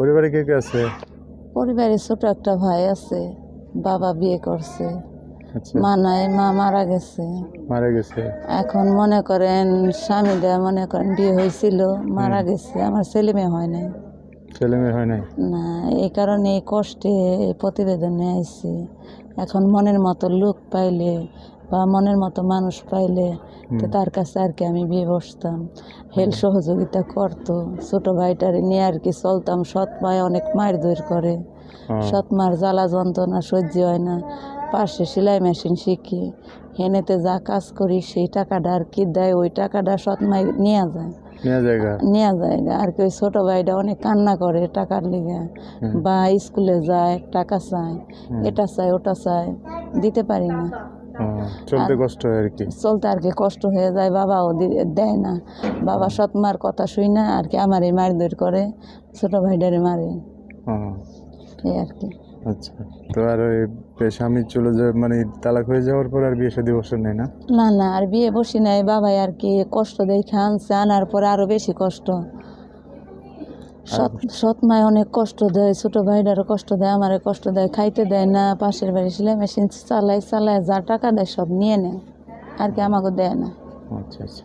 পরিবারে কে কে আছে? পরিবারে ছোট একটা ভাই আছে বাবা বিয়ে করছে আচ্ছা। মা নাই মা মারা গেছে। মারা গেছে। এখন মনে করেন স্বামীটা মনে করেন বিয়ে হয়েছিল মারা গেছে আমার ছেলে মেয়ে হয় নাই। ছেলে মেয়ে হয় নাই? না এই কারণে এই কষ্টে এই প্রতিবেদনে আইছি। এখন মনের মতো লোক পাইলে বা মনের মতো মানুষ পাইলে তো তার কাছে আর কি আমি বিয়ে বসতাম। হেল সহযোগিতা করতো ছোট ভাইটারে নিয়ে আর কি চলতাম। সৎ ভাই অনেক মায়ের দৈর করে। সৎ মার জ্বালা যন্ত্রণা সহ্য হয় না। পাশে সেলাই মেশিন শিখি হেনেতে যা কাজ করি সেই টাকাটা আর কি দেয় ওই টাকাটা সৎ মাই নিয়ে যায়। নেওয়া জায়গা। যায় আর কি ওই ছোটো ভাইটা অনেক কান্না করে টাকার লিগে। বা স্কুলে যায় টাকা চায় এটা চায় ওটা চায় দিতে পারি না। চলতে কষ্ট হয় আর কি। চলতে আর কি কষ্ট হয়ে যায় বাবাও দি- দেয় না। বাবা সৎ মার কথা শুই না আর কি আমার এই মারধর করে ছোটো ভাইটারে মারে। এই আর কি। আচ্ছা তো আর ওই স্বামী চলে যায় মানে তালাক হয়ে যাওয়ার পর আর বিয়ে শাদী বসে নেই না? না না আর বিয়ে বসি নাই বাবাই আর কি কষ্ট দেখে আনছে আনার পরে আরও বেশি কষ্ট। সৎ সৎ মায় অনেক কষ্ট দেয় ছোট ভাইটারও কষ্ট দেয় আমারে কষ্ট দেয় খাইতে দেয় না পাশের বাড়ি সেলাই মেশিন চালাই চালায় যা টাকা দেয় সব নিয়ে নেয় আর কি আমাকে দেয় না। আচ্ছা আচ্ছা।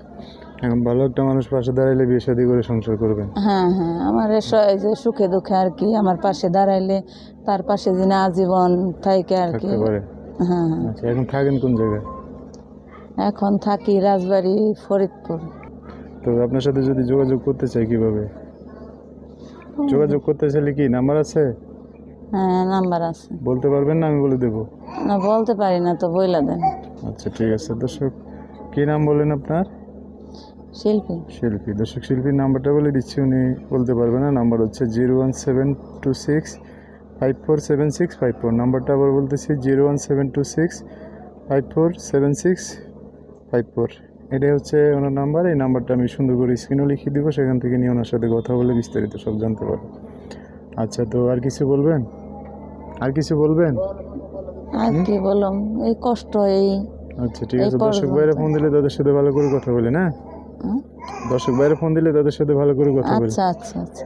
এখন ভালো একটা মানুষ পাশে দাঁড়াইলে বিয়ে শাদী করে সংসার করবেন। হ্যাঁ হ্যাঁ আমার এই যে সুখে দুঃখে আর কি আমার পাশে দাঁড়াইলে তার পাশে দিন আজীবন থাকে আর কি। থাকতে পারে। হ্যাঁ হ্যাঁ। আচ্ছা এখন থাকেন কোন জায়গায়? এখন থাকি রাজবাড়ি ফরিদপুর। তো আপনার সাথে যদি যোগাযোগ করতে চাই কীভাবে? যোগাযোগ করতে চাইলে কি নাম্বার আছে? হ্যাঁ নাম্বার আছে। বলতে পারবেন না আমি বলে দেবো। না বলতে পারি না তো বইলা দেন। আচ্ছা ঠিক আছে দর্শক। কী নাম বললেন আপনার? শিল্পী। শিল্পী। দর্শক শিল্পীর নাম্বারটা বলে দিচ্ছি উনি বলতে পারবে না নাম্বার হচ্ছে zero one seven two six five four seven six five four. নাম্বারটা আবার বলতেছি zero one seven two six five four seven six five four. এটাই হচ্ছে ওনার নাম্বার। এই নাম্বারটা আমি সুন্দর করে স্ক্রিনও লিখিয়ে দিব সেখান থেকে নিয়ে ওনার সাথে কথা বলে বিস্তারিত সব জানতে পারব। আচ্ছা তো আর কিছু বলবেন? আর কিছু বলবেন? আর কি বললাম? এই কষ্ট এই আচ্ছা ঠিক আছে। দর্শক বাইরে ফোন দিলে তাদের সাথে ভালো করে কথা বলে না হুম? দর্শক বাইরে ফোন দিলে তাদের সাথে ভালো করে কথা বলে আচ্ছা আচ্ছা আচ্ছা।